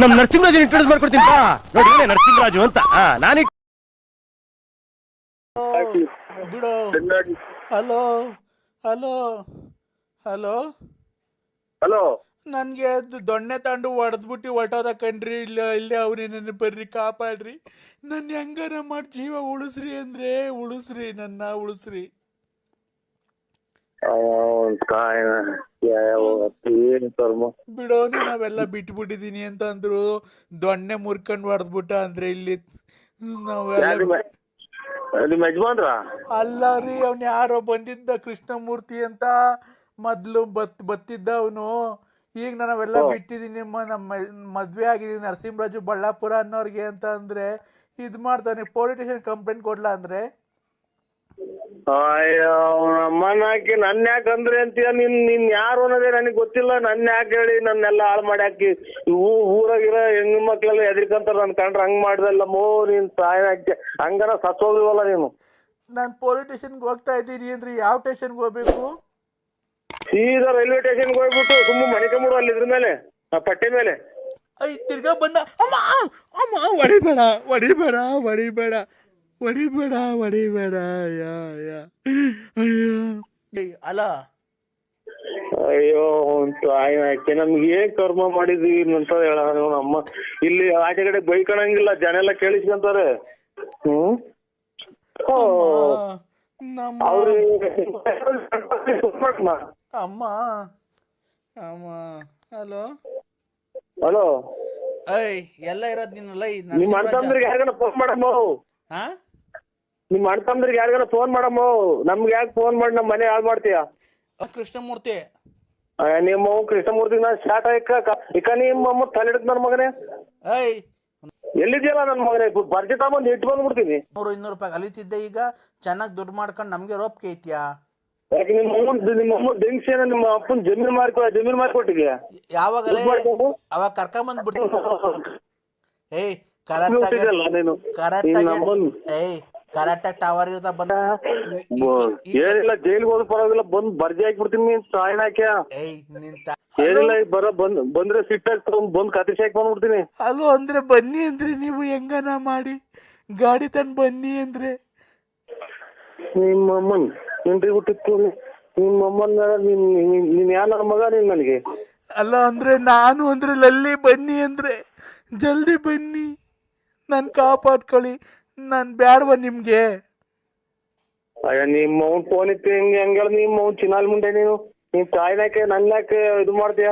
ನಮ್ ನರಸಿಂಹರಾಜ್ ಇಂಟ್ರೊಡ್ಯೂಸ್ ಮಾಡ್ಕೊಡ್ತೀನಿ ಬಾ. ನೋಡಿ ಇವನೇ ನರಸಿಂಹರಾಜು ಅಂತ. ನಾನಿ ನಾನು ಬಿಡು. Hello hello hello. ಹಲೋ. ನನಗೆ ದೊಣ್ಣೆ ತಂಡು ಹೊಡೆದ್ಬಿಟ್ಟು ಹೊಟ್ಟೋದ ಕಣ್ರಿ ಇಲ್ಲ ಇಲ್ಲೇ ಅವ್ರಿ ನನ್ನ ಬರ್ರಿ ಕಾಪಾಡ್ರಿ. ನನ್ನ ಹೆಂಗಾರ ಮಾಡಿ ಜೀವ ಉಳಿಸ್ರಿ ಅಂದ್ರೆ ಉಳಿಸ್ರಿ ನನ್ನ ಉಳಿಸ್ರಿ. ಬಿಡೋನಿ ನಾವೆಲ್ಲ ಬಿಟ್ಬಿಟ್ಟಿದೀನಿ ಅಂತ ಅಂದ್ರು ದೊಣ್ಣೆ ಮುರ್ಕೊಂಡ್ ಹೊಡೆದ್ಬಿಟ್ಟ ಅಂದ್ರೆ ಇಲ್ಲಿ ನಾವೆಲ್ಲ ಯಜಮಾನ್ರ? ಅಲ್ಲ ರೀ ಅವ್ನ ಯಾರೋ ಬಂದಿದ್ದ ಕೃಷ್ಣಮೂರ್ತಿ ಅಂತ ಮೊದ್ಲು ಬತ್ ಬತ್ತಿದ್ದ ಅವನು. ಈಗ ನಾವೆಲ್ಲ ಬಿಟ್ಟಿದೀನಿ ನಮ್ಮ ಮದ್ವೆ ಆಗಿದೀನಿ ನರಸಿಂಹರಾಜು ಬಳ್ಳಾಪುರ ಅನ್ನೋರ್ಗೆ ಅಂತ ಅಂದ್ರೆ ಇದ್ ಮಾಡ್ತಾನೆ ಪೊಲೀಸ್ ಸ್ಟೇಷನ್ ಕಂಪ್ಲೇಂಟ್ ಕೊಡ್ಲಾ ಅಂದ್ರೆ? ಅಯ್ಯೋ ಅಮ್ಮನ ಹಾಕಿ ನನ್ ಯಾಕೆ ಅಂದ್ರೆ ಅಂತೀಯ? ನಿನ್ ನಿನ್ ಯಾರು ಅನ್ನೋದೇ ನನಗೆ ಗೊತ್ತಿಲ್ಲ. ನನ್ ಯಾಕೆ ಹೇಳಿ ನನ್ನೆಲ್ಲ ಹಾಳು ಮಾಡಿ ಹಾಕಿ ಊ ಊರಾಗಿರೋ ಹೆಣ್ಣು ಮಕ್ಳೆಲ್ಲ ಎದ್ರಿಕಂತಾರ ನನ್ ಕಂಡ್ರೆ ಹಂಗ್ ಮಾಡ್ದಲ್ಲ ಮೋ ನೀನ್ ಸಾಯ ಹಾಕಿ. ಹಂಗಾರ ಸತ್ತೋಗಿವಲ್ಲ ನೀನು. ನಾನು ಪೊಲೀಸ್ ಸ್ಟೇಷನ್ಗೆ ಹೋಗ್ತಾ ಇದ್ದೀನಿ ಅಂದ್ರೆ ಯಾವ ಸ್ಟೇಷನ್ಗೆ ಹೋಗ್ಬೇಕು? ಸೀದಾ ರೈಲ್ವೆ ಸ್ಟೇಷನ್ಗೆ ಹೋಗ್ಬಿಟ್ಟು ಸುಮ್ಮ ಮನಿಕೊಂಬಿಡು ಅಲ್ಲಿ ಇದ್ರ ಮೇಲೆ ಆ ಪಟ್ಟೆ ಮೇಲೆ. ಐ ತಿರ್ಗಾ ಬಂದ ಅಮ್ಮ ಅಮ್ಮ ಹೊಡಿಬೇಡ ಹೊಡಿಬೇಡ ಹೊಡಿಬೇಡ. ಹೊಡಿಬೇಡ ಹೊಡಿಬೇಡ ಯಾ ಯಾ ಅಯ್ಯೋ. ಏಯ್, ಅಲ್ಲ ಅಯ್ಯೋ ತಾಯಿ ಹಾಕಿ ನಮ್ಗೆ ಏನ್ ಕರ್ಮ ಮಾಡಿದ್ವಿ ಅಂತ ಹೇಳ ನಮ್ಮ ಇಲ್ಲಿ ಆಚೆ ಕಡೆ ಬೈಕಣಂಗಿಲ್ಲ ಜನ ಎಲ್ಲ ಕೇಳಿಸ್ಕೊಂತಾರೆ. ಹ್ಮ್? ಅಮ್ಮ. ಅಮ್ಮ. ಹಲೋ ಹಲೋ ಐ ಎಲ್ಲ ಇರೋದ್ ನಿನ್ನಲ್ಲ ಲೈ ನಿಮ್ ಅಣ್ತಂದ್ರಿಗೆ ಯಾರಿಗಾನ ಫೋನ್ ಮಾಡಮ್ಮ ಹಾ ನಿಮ್ ಅಣ್ಣ ಅಣ್ತಂದ್ರಿಗೆ ಯಾರಿಗಾರ ಫೋನ್ ಮಾಡಮ್ಮ. ನಮ್ಗೆ ಯಾಕೆ ಫೋನ್ ಮಾಡಿ ನಮ್ ಮನೆ ಹಾಳು ಮಾಡ್ತೀಯ? ಕೃಷ್ಣಮೂರ್ತಿ. ನಿಮ್ಮ ಕೃಷ್ಣಮೂರ್ತಿ ಕೃಷ್ಣಮೂರ್ತಿಗೆ ನಾ ಸ್ಟಾರ್ಟ್ ಆಯ್ಕ ಇಕ ನಿಮ್ಮ ಅಮ್ಮ ತಲೆ ಹಿಡಿದ್ ನನ್ ಮಗನೇ? ಐ ಎಲ್ಲಿದ್ಯಲ್ಲ ನನ್ ಮಗನೇ? ಬರ್ಜಿ ತಗೊಂಡ್ ಇಟ್ಟು ಬಂದ್ಬಿಡ್ತೀನಿ. ನೂರು ಇನ್ನೂರು ರೂಪಾಯಿ ಅಲಿತಿದ್ದೆ ಈಗ. ಚೆನ್ನಾಗಿ ದುಡ್ಡು ಮಾಡ್ಕೊಂಡು ನಮಗೆ ರೋಪ್ಕೆ ಐತ್ಯಾ ಯಾಕೆ ನಿಮ್ಮ ಅಮ್ಮನ್ ನಿಮ್ಮ ಅಮ್ಮ ಡೆಂಗ್ಸೇನ ನಿಮ್ಮ ಅಪ್ಪನ ಜಮೀನ್ ಮಾರ್ಕೊ ಜಮೀನ್ ಮಾರ್ಕೊಟ್ಟಿದ್ಯಾ ಯಾವಾಗಲೇ? ಅವಾಗ ಕರ್ಕೊಂಡ್ ಬಂದ್ಬಿಡ್ತೀನಿ. ಏಯ್ ಕರೆಕ್ಟ್ ಆಗಿ ನೀನು? ಕರೆಕ್ಟ್ ಆಗಿ ಏಯ್. ಕರೆಕ್ಟ್ ಆಗಿ ಟವರ್ ಇರ್ತಾ ಬಂದ ಏನಿಲ್ಲ ಜೈಲ್ಗೆ ಹೋದ್ ಪರವಾಗಿಲ್ಲ ಬಂದ್ ಬರ್ಜಿ ಹಾಕ್ಬಿಡ್ತೀನಿ ನೀನ್ ಸಾಯನ್ ಹಾಕ್ಯ ಏಯ್ ನಿಂತ ಏನಿಲ್ಲ ಬರ ಬಂದ್ ಬಂದ್ರೆ ಸಿಟ್ಟಾಗಿ ತಗೊಂಡ್ ಬಂದ್ ಕತ್ತಿಸಿ ಹಾಕಿ ಬಂದ್ಬಿಡ್ತೀನಿ ಅಲ್ಲೋ ಅಂದ್ರೆ ಬನ್ನಿ ಅಂದ್ರೆ ನೀವು ಹೆಂಗನ ಮಾಡಿ? ಗಾಡಿ ತಂದ್ ಬನ್ನಿ ಅಂದ್ರೆ. ನಿಮ್ಮ ಅಮ್ಮನ್ ಏನ್ರಿ ಹುಟ್ಟಿತ್ತು ನಿಮ್ಮ ಅಮ್ಮನ್ ಯಾನ ನೀನ್- ನೀನ್ ಯಾ ನನ್ನ ಮಗ ನೀನ್ ನನಗೆ? ಅಲ್ಲ ಅಂದ್ರೆ ನಾನು ಅಂದ್ರೆ ಲಲ್ಲಿ ಬನ್ನಿ ಅಂದ್ರೆ. ಜಲ್ದಿ ಬನ್ನಿ. ನಾನು ಕಾಪಾಡ್ಕೊಳ್ಳಿ. ನಾನು ಬ್ಯಾಡವ ನಿಮ್ಗೆ? ಅಯ್ಯ ನಿಮ್ಮ ಅವ್ನ್ ಫೋನ್ ಇತ್ತು ಹಿಂಗೆ ಹಂಗೆಲ್ಲ ನಿಮ್ಮ ಅವ್ನ್ ಚಿನ್ನಾಲ್ ಮುಂದೆ ನೀನು? ನೀನ್ ತಾಯಿನ ನನ್ನಾಕೆ ಇದು ಮಾಡ್ತೀಯ?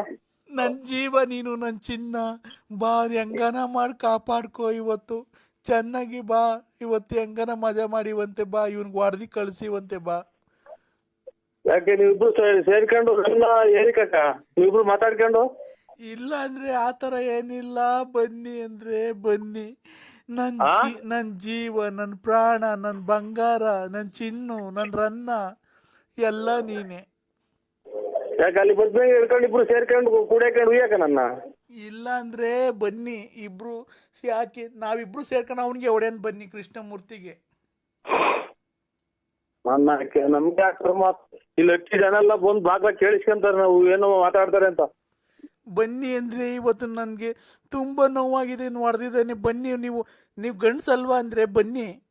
ನನ್ನ ಜೀವ ನೀನು ನನ್ನ ಚಿನ್ನ. ಬಾ ಹೆಂಗನ ಮಾಡಿ ಕಾಪಾಡ್ಕೋ ಇವತ್ತು. ಚೆನ್ನಾಗಿ ಬಾ. ಇವತ್ತು ಹೆಂಗನ ಮಜಾ ಮಾಡಿವಂತೆ ಬಾ. ಇವ್ನಿಗೆ ಹೊಡೆದಿ ಕಳಿಸಿವಂತೆ ಬಾ. ಯಾಕೆ ನೀವಿಬ್ರು ಸೇ- ಸೇರ್ಕೊಂಡು ಎಲ್ಲ ಏರಿಕಕ್ಕ ನೀವಿಬ್ರು ಮಾತಾಡ್ಕೊಂಡು? ಇಲ್ಲ ಅಂದ್ರೆ ಆ ಥರ ಏನಿಲ್ಲ. ಬನ್ನಿ ಅಂದ್ರೆ ಬನ್ನಿ. ನನ್ ನನ್ನ ಜೀವ ನನ್ ಪ್ರಾಣ ನನ್ ಬಂಗಾರ ನನ್ ಚಿನ್ನು ನನ್ ರನ್ನ ಎಲ್ಲ ನೀನೆ. ಯಾಕೆ ಅಲ್ಲಿ ಹಿಡ್ಕೊಂಡು ಇಬ್ರು ಸೇರ್ಕೊಂಡು ಕೂಡ್ಯಾಕೊಂಡು ಉಯ್ಯಾಕ ನನ್ನ? ಇಲ್ಲ ಅಂದ್ರೆ ಬನ್ನಿ ಇಬ್ರು ಯಾಕೆ ನಾವಿಬ್ರು ಸೇರ್ಕೊಂಡು ಅವನಿಗೆ ಒಡೆಯನ್ ಬನ್ನಿ ಕೃಷ್ಣಮೂರ್ತಿಗೆ. ನನ್ನ ನಮ್ಗೆ ಯಾಕೆ ಮಾತ್ ಇಲ್ಲಿ ಹೆಚ್ಚು ಜನ ಎಲ್ಲ ಬಂದ್ ಭಾಗ ಕೇಳಿಸ್ಕೊಂತಾರೆ ನಾವು ಏನೋ ಮಾತಾಡ್ತಾರೆ ಅಂತ. ಬನ್ನಿ ಅಂದ್ರೆ ಇವತ್ತು ನನಗೆ ತುಂಬ ನೋವಾಗಿದೆ ಹೊಡೆದಿದ್ದಾನೆ ಬನ್ನಿ ನೀವು ನೀವು ಗಂಡ್ಸಲ್ವಾ ಅಂದ್ರೆ ಬನ್ನಿ.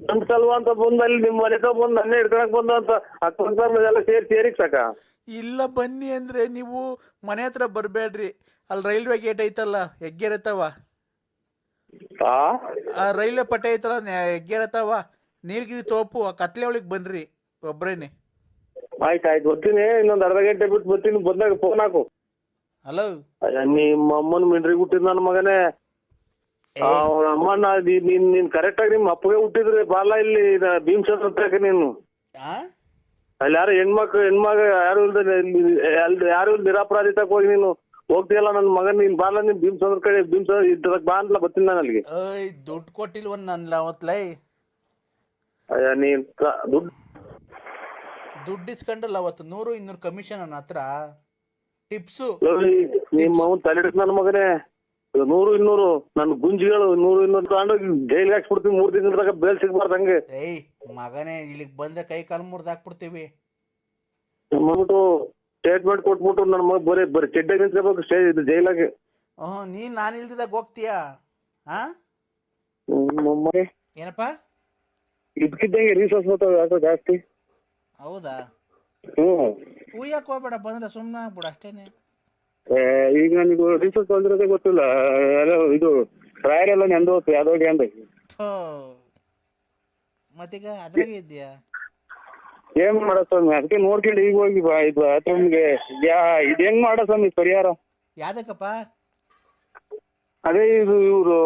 ಗಂಡಸಲ್ವಾ ಅಂತ ಬಂದಲ್ಲಿ ನಿಮ್ಮ ನಿಮ್ ಮನೆ ಹತ್ರ ಬಂದ್ ನನ್ನ ಹಿಡ್ಕೊಳಕ್ ಬಂದ ಅಂತ ಎಲ್ಲ ಸೇರಿ ಸೇರಿ ಸಾಕ? ಇಲ್ಲ ಬನ್ನಿ ಅಂದ್ರೆ ನೀವು ಮನೆ ಹತ್ರ ಬರಬೇಡ್ರಿ ಅಲ್ಲಿ ರೈಲ್ವೆ ಗೇಟ್ ಐತಲ್ಲ ಹೆಗ್ಗೆರತವ. ಆ? ಆ ರೈಲ್ವೆ ಪಟ್ಟೆ ಐತಲ್ಲ ಹೆಗ್ಗೆರತವ. ನೀರ್ಗಿರಿ ನೀಲಗಿರಿ ತೋಪು ಆ ಕತ್ಲೆ ಒಳಗೆ ಬನ್ರಿ ಒಬ್ರೇನೆ. ಆಯ್ತು ಆಯ್ತು ಬರ್ತೀನಿ. ಇನ್ನೊಂದ್ ಅರ್ಧ ಗಂಟೆ ಬಿಟ್ಟು ಬರ್ತೀನಿ. ಬಂದಾಗ ಫೋನ್ ಹಾಕು. ಹಲೋ ಅಯ್ಯ, ನಿಮ್ಮ ಅಮ್ಮನ ಮಿಂಡ್ರಿಗೆ ಹುಟ್ಟಿದ್ ನನ್ನ ಮಗನೇ. ಅವ್ರ ಅಮ್ಮನ ನೀ- ನೀನ್ ನೀನ್ ಕರೆಕ್ಟ್ ಆಗಿ ನಿಮ್ಮ ಅಪ್ಪಗೆ ಹುಟ್ಟಿದ್ರೆ ಬಾಲ ಇಲ್ಲಿ ಭೀಮ್ ಹತ್ರಕ್ಕೆ ನೀನು. ಆ? ಅಲ್ಲಿ ಯಾರು ಹೆಣ್ಮಕ್ಳು ಹೆಣ್ಮಗ ಯಾರು ಇಲ್ದ ಅಲ್ಲಿ ಯಾರು ಇಲ್ದ ನಿರಾಪರಾಧಿ ತಕ ಹೋಗಿ ನೀನು ಹೋಗ್ತೀಯಲ್ಲ ನನ್ನ ಮಗನ್ ನೀನ್ ಬಾಲ ನೀನ್ ಚಂದ್ರ ಕಡೆ ಭೀಮಸಂದ್ರ ಇದ್ರಕ್ ಬಾ ಅಂತಲ್ಲ ಬರ್ತೀನಿ ನಾನು ಅಲ್ಲಿಗೆ. ಏಯ್ ದುಡ್ಡು ಕೊಟ್ಟಿಲ್ವನ್ ನನ್ನ ಅವತ್ಲೈ? ಅಯ್ಯ ನೀನ್ ದುಡ್ಡು ದುಡ್ಡು ಇಸ್ಕೊಂಡಲ್ಲ ಅವತ್ತು ನೂರು ಇನ್ನೂರು ಕಮಿಷನ್ ನನ್ನ ಹತ್ರ. ಟಿಪ್ಸು. ನಿಮ್ಮ ತಲೆ ನನ್ನ ಮಗನೇ. ನೂರು ಇನ್ನೂರು ನನ್ನ ಗುಂಜಿಗಳು ನೂರು ಇನ್ನೂರು ತಗೊಂಡು ಜೈಲಿಗೆ ಹಾಕ್ಸ್ಬಿಡ್ತೀನಿ ಮೂರ್ ದಿನದಾಗ ಬೇಲ್ ಸಿಗ್ಬಾರ್ದು ಹಂಗೆ. ಏಯ್ ಮಗನೇ ಇಲ್ಲಿಗೆ ಬಂದ್ರೆ ಕೈ ಕಾಲು ಮುರಿದು ಹಾಕ್ಬಿಡ್ತೀವಿ. ಮಾಡ್ಬಿಟ್ಟು ಸ್ಟೇಟ್ಮೆಂಟ್ ಕೊಟ್ಬಿಟ್ಟು ನನ್ನ ಮಗ ಬರೀ ಬರೀ ಚೆಡ್ಡಾಗಿ ನಿಂತ್ಕೋಬೇಕು ಸ್ಟೇ ಇದು ಜೈಲಾಗೆ. ಹ್ಞೂ ನೀನು ನಾನು ಇಲ್ದಿದಾಗ ಹೋಗ್ತೀಯಾ? ಹಾ ಏನಪ್ಪ? ಇದ್ಕಿದ್ದಂಗೆ ರೀಸೋರ್ಸ್ ಬರ್ತಾವೆ ಯಾಕೋ ಜಾಸ್ತಿ. ಹೌದಾ? ಹ್ಮ್. ಉಯ್ಯಕ್ಕೆ ಹೋಗ್ಬೇಡ ಬಂದ್ರೆ ಸುಮ್ಮನೆ ಆಗ್ಬಿಡ ಅಷ್ಟೇನೆ. ಏ, ಈಗ ನನಗೆ ರೀಸೋರ್ಸ್ ಬಂದಿರೋದೇ ಗೊತ್ತಿಲ್ಲ. ಇದು ರಾಯರ್ ಎಲ್ಲ ನೆಂದು ಹೋಗ್ತು ಯಾವ್ದೋ ಅಂದ. ಥೋ. ಮತ್ತೀಗ ಅದ್ರಾಗೆ ಇದೆಯಾ ಏನ್ ಮಾಡೋ ಸ್ವಾಮಿ? ಅದಕ್ಕೆ ನೋಡ್ಕೊಂಡು ಈಗ ಹೋಗಿ ಬಾ ಇದು ಬಾತ್ರೂಮ್ಗೆ ಯಾ ಇದು ಹೆಂಗ್ ಮಾಡೋ ಸ್ವಾಮಿ ಪರಿಹಾರ? ಯಾವ್ದಕ್ಕಪ್ಪ? ಅದೇ ಇದು ಇವ್ರು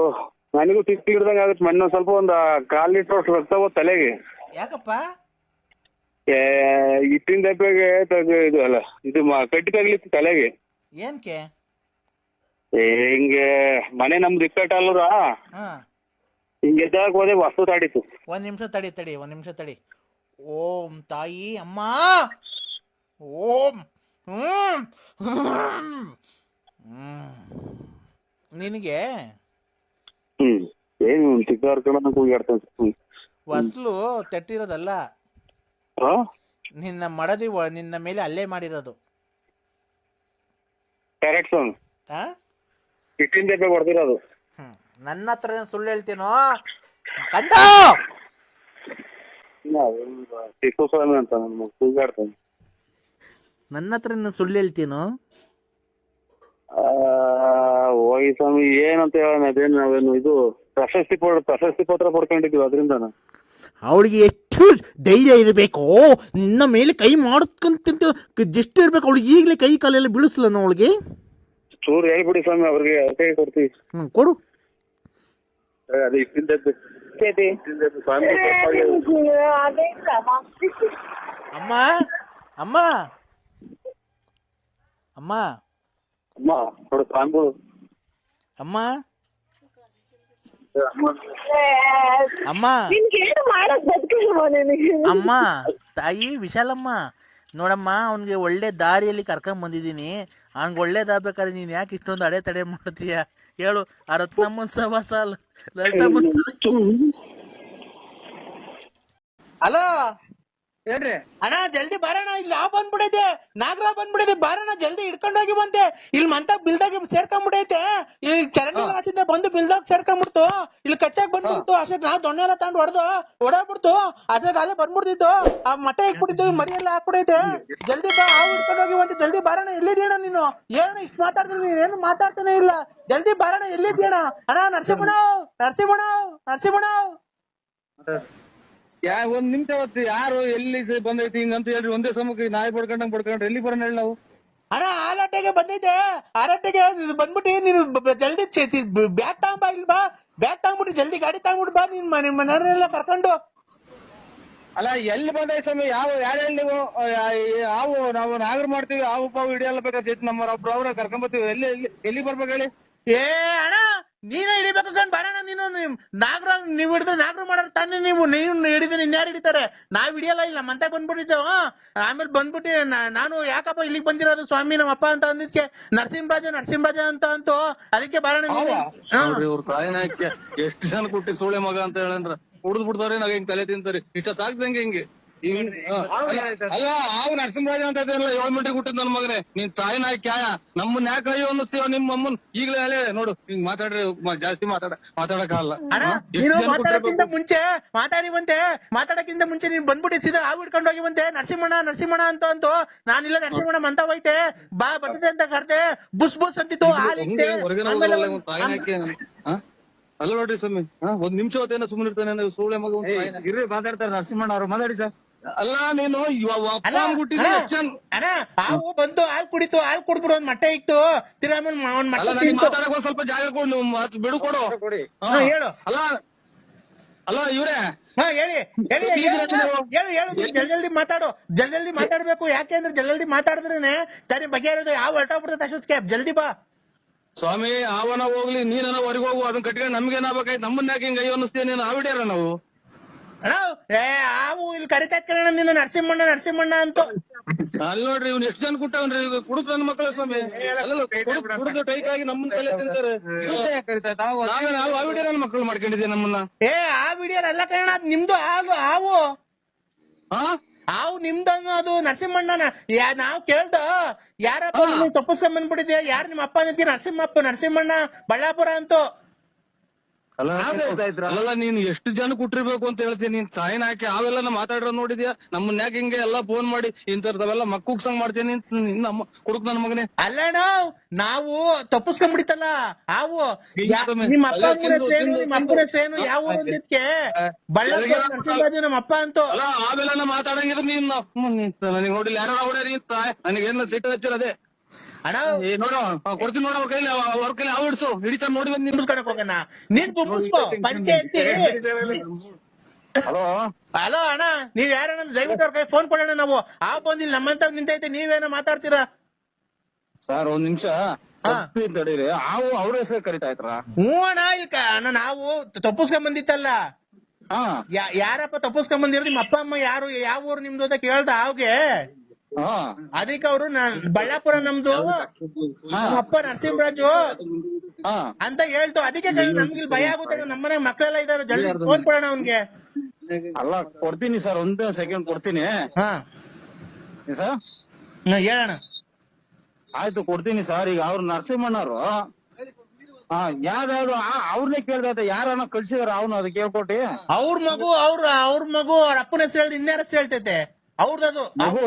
ನನಗೂ ತಿಕ್ಕಿ ಹಿಡ್ದಂಗ ಆಗುತ್ತೆ ಮೊನ್ನೆ ಸ್ವಲ್ಪ ಒಂದು ಕಾಲ್ ಲೀಟರ್ ರಕ್ತ ಹೋದ್ ತಲೆಗೆ. ಯಾಕಪ್ಪ? ಏ, ಹಿಟ್ಟಿನ ದಪ್ಪೆಗೆ ಇದು ಅಲ್ಲ ಇದು ಕಟ್ಟಿ ತಗ್ಲಿತ್ತು ತಲೆಗೆ. ಏನ್ಕೆ? ಹಿಂಗೆ ಮನೆ ನಮ್ದು ಇಕ್ಕಟ್ ಅಲ್ಲದ. ಹಾ. ಹಿಂಗೆ ಎದ್ದಾಕ್ ಹೋದೆ ವಸ್ತು ತಾಡಿತ್ತು. ಒಂದ್ ನಿಮಿಷ ತಡಿ ತಡಿ ಒಂದ್ ನಿಮಿಷ ತಡಿ. ಓಂ ತಾಯಿ ಅಮ್ಮ! ಓಂ! ಹ್ಮ್. ನಿನಗೆ? ಹ್ಮ್. ಏನು ಚಿಕ್ಕ ಹರ್ಕೊಂಡು ಕೂಗಾಡ್ತಾನೆ ಹ್ಮ್. ವಸ್ಲು ತಟ್ಟಿರೋದಲ್ಲ. ನಿನ್ನ ಮಡದಿ ಒ- ನಿನ್ನ ಮೇಲೆ ಅಲ್ಲೇ ಮಾಡಿರೋದು. ಕರೆಕ್ಟ್ ಸ್ವಾಮಿ ಆ? ಹಿಟ್ಟಿನ ದಪ್ಪೆ ಹೊಡೆದಿರೋದು ಹ್ಮ್. ನನ್ನ ಹತ್ರ ಏನ್ ಸುಳ್ಳು ಹೇಳ್ತೀನೋ? ಕಂದ! ಟಿಪ್ಪು ಸ್ವಾಮಿ ಅಂತ ನನ್ನ ಕೂಗಾಡ್ತಾನೆ. ನನ್ನ ಹತ್ರ ನಾನು ಸುಳ್ಳು ಹೇಳ್ತೀನೋ? ಆ, ಹೋಗಿ ಸ್ವಾಮಿ ಏನಂತ ಹೇಳೋಣ ಅದೇನು ನಾವೇನು ಇದು ಪ್ರಶಸ್ತಿ ಪಡ ಪ್ರಶಸ್ತಿ ಪತ್ರ ಪಡ್ಕೊಂಡಿದ್ದೀವಿ ಅದರಿಂದ ಅವಳಿಗೆ ಎಷ್ಟು ಧೈರ್ಯ ಇರಬೇಕು. ನಿನ್ನ ಮೇಲೆ ಕೈ ಮಾಡ್ಕೊಂತ ಎಷ್ಟು ಇರ್ಬೇಕು. ಅವಳಿಗೆ ಈಗಲೇ ಕೈ ಕಾಲೆಲ್ಲ ಬೀಳಿಸ್ಲನ ಅವಳಿಗೆ? ಚೂರು ಹೇಳ್ಬಿಡಿ ಸ್ವಾಮಿ ಅವ್ರಿಗೆ ಕೈ ಕೊಡ್ತೀವಿ. ಹ್ಞೂ ಕೊಡು. ಏ, ಅದು ಹಿಟ್ಟಿನ ದಪ್ಪೆ ಹಿಟ್ಟಿನ ದಪ್ಪೆ ಸ್ವಾಮಿ ತಪ್ಪಾಗಿ- ಅಮ್ಮ ಅಮ್ಮ. ಅಮ್ಮ. ಅಮ್ಮ ನೋಡು ಸ್ವಾಮಿಗಳು ಅಮ್ಮ. ಅಮ್ಮ. ಅಮ್ಮ ತಾಯಿ ವಿಶಾಲಮ್ಮ. ನೋಡಮ್ಮ ಅವನಿಗೆ ಒಳ್ಳೆ ದಾರಿಯಲ್ಲಿ ಕರ್ಕೊಂಡ್ ಬಂದಿದ್ದೀನಿ. ಅವ್ನಿಗೆ ಒಳ್ಳೇದಾಗ್ಬೇಕಾದ್ರೆ ನೀನ್ ಯಾಕೆ ಇಷ್ಟೊಂದು ಅಡೆ ತಡೆ ಮಾಡ್ತೀಯ? ಹೇಳು ಆ ರತ್ನಮ್ಮನ್ ಸವಾಸ ಲಲಿತಮ್ಮನ್ ಹಲೋ? ಹೇಳ್ರಿ. ಅಣ್ಣ ಜಲ್ದಿ ಬಾರಣ ಇಲ್ಲಿ ಆ ಬಂದ್ಬಿಡೈತೆ ನಾಗರ ಬಂದ್ಬಿಡೈತೆ ಬಾರಣ ಜಲ್ದಿ ಹಿಡ್ಕೊಂಡೋಗಿ ಬಂತೆ ಇಲ್ಲಿ ಮಂತ ಬಿಲ್ದಾಗ ಸೇರ್ಕೊಂಡ್ಬಿಡೈತೆ ಈ ಚರಂಡಿ ರಾಸಿಂದ ಬಂದು ಬಿಲ್ದಾಗ ಸೇರ್ಕೊಂಡ್ಬಿಡ್ತು. ಇಲ್ಲಿ ಕಚ್ಚಾಕ್ ಬಂದ್ಬಿಡ್ತು. ಅಷ್ಟಕ್ಕೆ ನಾವು ದೊಣ್ಣೆ ಎಲ್ಲ ತಗೊಂಡು ಹೊಡೆದು ಓಡಾಡ್ಬಿಡ್ತು ಅದ್ರಾಗ ಅಲ್ಲೇ ಬಂದ್ಬಿಡ್ತಿತ್ತು. ಆ ಮಠ ಇಟ್ಬಿಟ್ಟಿತ್ತು ಮರಿ ಎಲ್ಲ ಹಾಕ್ಬಿಡೈತೆ ಜಲ್ದಿ ಬಾ ಹಾವು ಹಿಡ್ಕೊಂಡೋಗಿ ಬಂತೆ ಜಲ್ದಿ ಬಾರಣ ಎಲ್ಲಿದ್ದೀಣ ನೀನು? ಏನು ಇಷ್ಟು ಮಾತಾಡ್ತೀನಿ ನೀನ್. ಏನು ಮಾತಾಡ್ತಾನೆ ಇಲ್ಲ. ಜಲ್ದಿ ಬಾರಣ ಎಲ್ಲಿದ್ದೀಣ ಅಣ್ಣ ನರಸಿಂಹಣ್ಣ ನರಸಿಂಹಣ್ಣ ನರಸಿಂಹಣ್ಣ ಯಾ ಒಂದ್ ನಿಮಿಷ ಹೊತ್ತು ಯಾರು ಎಲ್ಲಿ ಸ- ಬಂದೈತಿ ಹಿಂಗಂತ ಹೇಳ್ರಿ ಒಂದೇ ಸಮಕ್ಕೆ ನಾಯಿ ಬಡ್ಕೊಂಡಂಗ್ ಬಡ್ಕೊಂಡ್ರೆ ಎಲ್ಲಿ ಬರೋಣ ಹೇಳಿ ನಾವು? ಅಣ್ಣ ಆಲಟೆಗೆ ಬಂದೈತೆ ಆರಟೆಗೆ ಇದು ಬಂದ್ಬಿಟ್ಟು ನೀನು ಬ- ಬ- ಜಲ್ದಿ ಬ್ಯಾಗ್ ತಗೊಂಬಾ ಇಲ್ಲಿ ಬಾ. ಬ್ಯಾಗ್ ತಗೊಂಬಿಟ್ಟು ಜಲ್ದಿ ಗಾಡಿ ತಗೊಂಬಿಟ್ಟು ಬಾ. ನಿನ್ ನಿಮ್ಮ ನಿಮ್ ಮನೆಯವರೆಲ್ಲ ಕರ್ಕೊಂಡು. ಅಲ್ಲ ಎಲ್ಲಿ ಬಂದೈತಿ ಸ್ವಾಮಿ? ಯಾವ ಯಾರು ಹೇಳಿ ನೀವು? ಆ, ಯಾ- ಯಾವ ನಾವು ನಾಗರ್ ಮಾಡ್ತೀವಿ ಹಾವು ಪಾವು ಹಿಡಿಯಲ್ಲ ಬೇಕಾಗ್ತೈತಿ ನಮ್ಮ ಒಬ್ರು ಅವ್ರ ಕರ್ಕೊಂಡ್ ಬರ್ತೀವಿ. ಎಲ್ಲಿ ಎಲ್ಲಿ ಎಲ್ಲಿ ಬರ್ಬೇಕು ಹೇಳಿ? ಏ ಅಣ್ಣ ನೀನೇ ಹಿಡಿಬೇಕು ಕಣ್ ಬರೋಣ ನೀನು ನಿಮ್ ನಾಗರ ನೀವ್ ಹಿಡಿದ್ರೆ ನಾಗರ ಮಾಡೋರು ತಾನೇ ನೀವು. ನೀವ್ ಹಿಡಿದ್ರೆ ಇನ್ಯಾರು ಹಿಡಿತಾರೆ? ನಾವ್ ಹಿಡಿಯಲ್ಲ ಇಲ್ಲ ಮಂತ ಬಂದ್ಬಿಟ್ಟಿದ್ದೇವ ಆಮೇಲೆ ಬಂದ್ಬಿಟ್ಟಿ ನಾನು ಯಾಕಪ್ಪ ಇಲ್ಲಿಗೆ ಬಂದಿರೋದು ಸ್ವಾಮಿ ನಮ್ಮ ಅಪ್ಪ ಅಂತ ಅಂದಿದ್ಕೆ ನರಸಿಂಹರಾಜ ನರಸಿಂಹರಾಜ ಅಂತ ಅಂತೂ. ಅದಕ್ಕೆ ಬರೋಣ ಎಷ್ಟು ಜನ ಕೊಟ್ಟಿ ಸೂಳೆ ಮಗ ಅಂತ ಹೇಳಂದ್ರ ಹುಡ್ದ್ ಬಿಡ್ತಾವ್ರಿ ನಾವ್ ಹಿಂಗ್ ತಲೆ ತಿಂತಾರೆ? ಇಷ್ಟ ಸಾಕ್ದಂಗೆ ಹಿಂಗೆ. ಅಲ್ಲ ಅವ್ ನರಸಿಂಹರಾಜ ಅಂತ ಇದೆಯಲ್ಲ ಏಳ್ ಮೀಟರ್ ಹುಟ್ಟಿದ್ ನನ್ ಮಗನೇ. ನಿನ್ ತಾಯಿ ನಾಯಿ ಕ್ಯಾಯ? ನಮ್ಮನ್ ಯಾಕೆ ಅಯ್ಯೋ ಅನ್ನಿಸ್ತೀವ ನಿಮ್ ಅಮ್ಮನ್? ಈಗ್ಲೇ ಅಲ್ಲೇ ನೋಡು ಹಿಂಗ್ ಮಾತಾಡ್ರಿ ಜಾಸ್ತಿ ಮಾತಾಡ ಮಾತಾಡಕ್ಕಾಗಲ್ಲ. ನೀನು ಮಾತಾಡಕ್ಕಿಂತ ಮುಂಚೆ ಮಾತಾಡಿ ಬಂತೆ. ಮಾತಾಡಕ್ಕಿಂತ ಮುಂಚೆ ನೀನ್ ಬಂದ್ಬಿಟ್ಟು ಸೀದಾ ಹಾವು ಹಿಡ್ಕೊಂಡು ಹೋಗಿ ಬಂತೆ. ನರಸಿಂಹಣ್ಣ ನರಸಿಂಹಣ್ಣ ಅಂತ ಅಂತು. ನಾನಿಲ್ಲ ನರಸಿಂಹಣ್ಣ ಮಂತ ಹೋಯ್ತೆ ಬಾ ಬರ್ತದೆ ಅಂತ ಕರ್ತೆ ಬುಸ್ ಬುಸ್ ಅಂತಿತ್ತು ಹಾಲಿತ್ತೆ ಅಲ್ಲ ನೋಡ್ರಿ ಸ್ವಾಮಿ ಹಾ ಒಂದ್ ನಿಮಿಷ ಹೊತ್ತೇನ ಸುಮ್ಮನೆ ಇರ್ತಾನೆ ಸೂಳೆ ಮಗ ಇರ್ರಿ ಮಾತಾಡ್ತಾರೆ ನರಸಿಂಹಣ್ಣ ಅವ್ರು ಮಾತಾಡಿ ಸರ್. ಅಲ್ಲ ನೀನು ಇವ- ಅಪ್ಪ ಅಣ್ಣ, ಹುಟ್ಟಿದ್ರೆ ಅಣ್ಣ, ಅಣ್ಣ ಹಾವು ಬಂತು ಹಾಲ್ ಕುಡಿತು ಹಾಲ್ ಕುಡ್ಬಿಡು ಒಂದ್ ಮಟ್ಟೆ ಇತ್ತು ತಿರ್ಗಾ ಆಮೇಲೆ ಮ- ಒಂದ್ ಅಲ್ಲ ಮಟ್ಟೆ ನನಗೆ ತಿಂತು. ಮಾತಾಡಕ್ ಒಂದ್ ಸ್ವಲ್ಪ ಜಾಗ ಕೊಡು ನೀವು ಮಾತು ಬಿಡು ಕೊಡು. ಹಾ. ಹಾ, ಹೇಳು. ಅಲ್ಲ ಅಲ್ಲ ಇವ್ರೆ. ಹಾ ಹೇಳಿ ಹೇಳಿ ಹೇಳಿ ಹೇಳು, ನೀವು- ಹೇಳು ಹೇಳು ನೀನ್ ಜಲ್ದಿ ಜಲ್ದಿ ಮಾತಾಡು ಜಲ್ದಿ ಜಲ್ದಿ ಮಾತಾಡ್ಬೇಕು. ಯಾಕೆ ಅಂದ್ರೆ ಜಲ್ದಿ ಜಲ್ದಿ ಮಾತಾಡಿದ್ರೇನೆ ತಾನೇ ಇರೋದು ಯಾವ ಹೊರಟೋಗ್ಬಿಡುತ್ತೆ ಅಷ್ಟೊತ್ತಿಗೆ. ಜಲ್ದಿ ಬಾ. ಸ್ವಾಮಿ ಅವನ ಹೋಗ್ಲಿ ನೀನ ಹೊರಗೆ ಹೋಗು ಅದನ್ನ ಕಟ್ಕೊಂಡು ನಮ್ಗೆ ಏನಾಗ್ಬೇಕಾಯ್ತು? ನಮ್ಮನ್ನ ಯಾಕೆ ಹಿಂಗ ಅಯ್ಯೋ ಅನ್ನಿಸ್ತೀಯ ನೀನು? ಆವಿಡ್ಯಾರ ನಾವು? ಅಣ್ಣ ಏ ಹಾವು ಇಲ್ಲಿ ಕರಿತಾ ಕಣ ನಿನ್ನ ನರಸಿಂಹಣ್ಣ ನರಸಿಂಹಣ್ಣ ಅಂತ. ಅಲ್ಲಿ ನೋಡ್ರಿ ಇವ್ನ ಎಷ್ಟು ಜನ ಕುಟ್ಟವನ್ರಿ? ಕುಡುಕ್ ನನ್ನ ಮಕ್ಕಳ ಸ್ವಾಮಿ. ಕುಡ್ದು ಟೈಟ್ ಆಗಿ ನಮ್ಮನ್ನ ತಲೆ ತಿಂತಾರೆ. ನಾವೇ ನಾವು ಆವಿಡ್ಯಾರ ಮಕ್ಕಳು ಮಾಡ್ಕೊಂಡಿದ್ದೀವಿ ನಮ್ಮನ್ನ. ಏ ಆ ವಿಡಿಯೋ ಅಲ್ಲ ಕಣ ನಿಮ್ದು ಹಾಲು ಹಾವು ಹಾ? ಅವ್ ನಿಮ್ದನ್ನು ಅದು ನರಸಿಂಹಣ್ಣನ. ನಾವ್ ಕೇಳ್ದ ಯಾರಪ್ಪ ತಪ್ಪಸ್ಕೊಂಡ್ ತಪ್ಪಿಸ್ಕೊಂಡ್ ಬಂದ್ಬಿಟ್ಟಿದ್ಯಾ? ಯಾರ್ ನಿಮ್ಮ ಅಪ್ಪ ನಿಂತಿ ನರಸಿಂಹಪ್ಪ ನರಸಿಂಹಣ್ಣ ಬಳ್ಳಾಪುರ ಅಂತೂ. ಅಲ್ಲ ಅಲ್ಲ ನೀನ್ ಎಷ್ಟು ಜನ ಕೊಟ್ಟಿರ್ಬೇಕು ಅಂತ ಹೇಳ್ತೀನಿ ನೀನ್ ತಾಯಿನ ಹಾಕಿ ಅವೆಲ್ಲ ಮಾತಾಡ್ರ ನೋಡಿದ್ಯಾ ನಮ್ಮನ್ನ ಯಾಕೆ ಹಿಂಗೆ ಎಲ್ಲಾ ಫೋನ್ ಮಾಡಿ ಇಂತರ್ದವೆಲ್ಲ ಮಕ್ಕುಗ್ಸಂಗ್ ಮಾಡ್ತೀನಿ ಅಂತ ನಿನ್ನ ಅಮ್ಮ ಕುಡುಕ್ ನನ್ ಮಗನೇ ಅಲ್ಲಣ್ಣ ನಾವು ತಪ್ಪಿಸ್ಕೊಂಡ್ಬಿಡಿತಲ್ಲ ಅವು ಯಾ- ಹಿಂಗೆ ನಿಮ್ಮ ಅಪ್ಪ ಅಮ್ಮನ ಹೆಸರೇನು ನಿಮ್ಮ ಅಪ್ಪನ ಹೆಸರೇನು ಯಾವ ಊರು ಅಂದಿದ್ಕೆ ಬಳ್ಳಾಪುರ ಎಲ್ಲಿಗೆ ನಮ್ಮ ಅಪ್ಪ ಅಂತೂ ಅಲ್ಲ ಆಮೇಲೆ ಮಾತಾಡಂಗಿದ್ರೆ ನೀನ್ ನನಗೆ ನೋಡಿಲ್ಲ ಯಾರು ಅವರೇ ನೀನ್ ತಾಯಿ ನನಗೇನ ಸಿಟ್ಟು ಹಚ್ಚಿರದೆ ಅಣ್ಣ. ಏ ನೋಡು ಕೊಡ್ತೀನಿ ನೋಡು ಅವ್ರ ಕೈಲಿ ಅವ- ಅವ್ರ ಕೈಲಿ ಅವ್ ಹಿಡ್ಸು. ಹಿಡಿತಾರ ನೋಡಿ ಬಂದ್ ನೀನು ತುಂಬಿಸ್ಕೊಳಕ್ ಹೋಗೋಣ. ನೀನ್ ತುಂಬಿಸ್ಕೋ ಪಂಚಾಯತಿ. ಹಲೋ? ಹಲೋ ಅಣ್ಣ ನೀವ್ ಯಾರಣ್ಣ? ದಯವಿಟ್ಟು ಅವ್ರ ಕೈ ಫೋನ್ ಕೊಡೋಣ ನಾವು. ಆ ಬಂದಿಲ್ಲ ನಮ್ಮಂತ ನಿಂತೈತೆ ನೀವೇನೋ ಮಾತಾಡ್ತೀರಾ? ಸರ್ ಒಂದ್ ನಿಮಿಷ. ತಡೀರಿ ಅವು ಅವ್ರ ಹೆಸರು ಕರಿತಾ ಇದ್ರ? ಹ್ಞೂ ಅಣ್ಣ ಇಲ್ಕ ಅಣ್ಣ ನಾವು ತಪ್ಪಿಸ್ಕೊಂಡ್ ಬಂದಿತ್ತಲ್ಲ ಹಾ. ಯಾರಪ್ಪ ತಪ್ಪಿಸ್ಕೊಂಡ್ ಬಂದಿರೋ ನಿಮ್ಮ ಅಪ್ಪ ಅಮ್ಮ ಯಾರು ಯಾವ ಊರು ನಿಮ್ದು ಅಂತ ಕೇಳ್ದ ಅವ್ಗೆ ಅದಕ್ಕೆ ಅವರು ಬಳ್ಳಾಪುರ ನಮ್ದು ನಮ್ಮ ಅಪ್ಪ ನರಸಿಂಹರಾಜು. ಹಾ. ಅಂತ ಹೇಳ್ತು. ಅದಕ್ಕೆ ನಮ್ಗೆ ಇಲ್ಲಿ ಭಯ ಆಗುತ್ತೆ. ನಮ್ಮನೆ ಮಕ್ಕಳೆಲ್ಲ ಇದಾವೆ. ಜಲ್ದಿ ಫೋನ್ ಕೊಡೋಣ ಅವನ್ಗೆ. ಅಲ್ಲ ಕೊಡ್ತೀನಿ ಸರ್. ಒಂದ್ ಸೆಕೆಂಡ್ ಕೊಡ್ತೀನಿ. ಹಾ. ಸರ್? ಹ್ಮ್, ಹೇಳಣ್ಣ. ಆಯ್ತು ಕೊಡ್ತೀನಿ ಸರ್. ಈಗ ಅವ್ರು ನರಸಿಂಹಣ್ಣವ್ರು. ಹಾ ಯಾವ್ದಾದ್ರು ಅವ್ರನ್ನೇ ಕೇಳ್ದ ಯಾರನ್ನ ಕಳ್ಸಿದಾರ ಅವನು ಅದಕ್ಕೆ ಕೇಳ್ಕೊಟ್ಟಿ ಅವ್ರ ಮಗು ಅವ್ರ ಅವ್ರ ಮಗು ಅವ್ರ ಅಪ್ಪನ ಹೆಸರು ಹೇಳ್ದು ಇನ್ಯಾರ ಹೆಸರು ಹೇಳ್ತೈತೆ? ಅವ್ರದ್ದು. ಮಗು?